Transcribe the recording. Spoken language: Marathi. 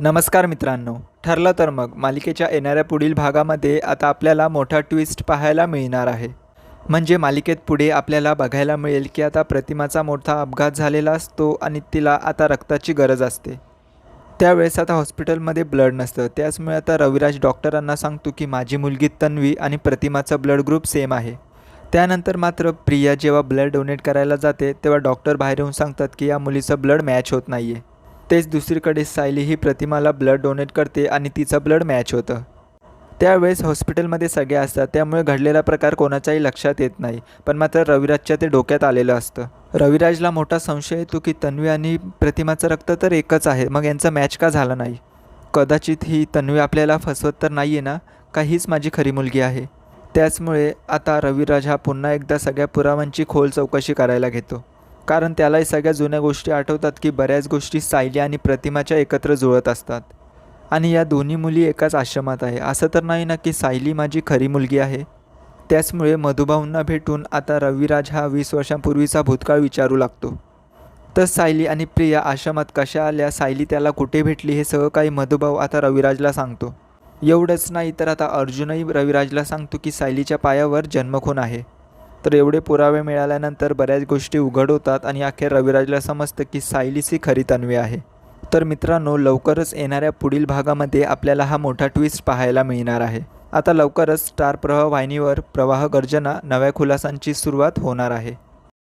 नमस्कार मित्रांनो. ठरलं तर मग मालिकेच्या येणाऱ्या पुढील भागामध्ये आता आपल्याला मोठा ट्विस्ट पाहायला मिळणार आहे. म्हणजे मालिकेत पुढे आपल्याला बघायला मिळेल की आता प्रतिमाचा मोठा अपघात झालेला असतो आणि तिला आता रक्ताची गरज असते. त्यावेळेस आता हॉस्पिटलमध्ये ब्लड नसतं. त्याचमुळे आता रविराज डॉक्टरांना सांगतो की माझी मुलगी तन्वी आणि प्रतिमाचा ब्लड ग्रुप सेम आहे. त्यानंतर मात्र प्रिया जेव्हा ब्लड डोनेट करायला जाते तेव्हा डॉक्टर बाहेर येऊन सांगतात की या मुलीचं ब्लड मॅच होत नाही आहे तेच दुसरीकडे सायली ही प्रतिमाला ब्लड डोनेट करते आणि तिचं ब्लड मॅच होतं. त्यावेळेस हॉस्पिटलमध्ये सगळे असतात त्यामुळे घडलेला प्रकार कोणाच्याही लक्षात येत नाही पण मात्र रविराजच्या ते डोक्यात आलेलं असतं. रविराजला मोठा संशय येतो की तन्वी आणि प्रतिमाचं रक्त तर एकच आहे मग यांचा मॅच का झाला नाही? कदाचित ही तन्वी आपल्याला फसवत तर नाही आहे ना? का हीच माझी खरी मुलगी आहे. त्याचमुळे आता रविराज हा पुन्हा एकदा सगळ्या पुरावांची खोल चौकशी करायला घेतो. कारण त्यालाही सगळ्या जुन्या गोष्टी आठवतात की बऱ्याच गोष्टी सायली आणि प्रतिमाच्या एकत्र जुळत असतात. आणि या दोन्ही मुली एकाच आश्रमात आहे. असं तर नाही ना की सायली माझी खरी मुलगी आहे? त्याचमुळे मधुभाऊंना भेटून आता रविराज हा वीस वर्षांपूर्वीचा भूतकाळ विचारू लागतो. तर सायली आणि प्रिया आश्रमात कशा आल्या? सायली त्याला कुठे भेटली? हे सगळं काही मधुभाऊ आता रविराजला सांगतो. एवढंच नाही तर आता अर्जुनही रविराजला सांगतो की सायलीच्या पायावर जन्मखून आहे. तर एवढे पुरावे मिळाल्यानंतर बऱ्याच गोष्टी उघड होतात आणि अखेर रविराजला समजतं की सायलीच ही खरी तन्वी आहे. तर मित्रांनो लवकरच येणाऱ्या पुढील भागामध्ये आपल्याला हा मोठा ट्विस्ट पाहायला मिळणार आहे. आता लवकरच स्टार प्रवाह वाहिनीवर प्रवाह गर्जना नव्या खुलासांची सुरुवात होणार आहे.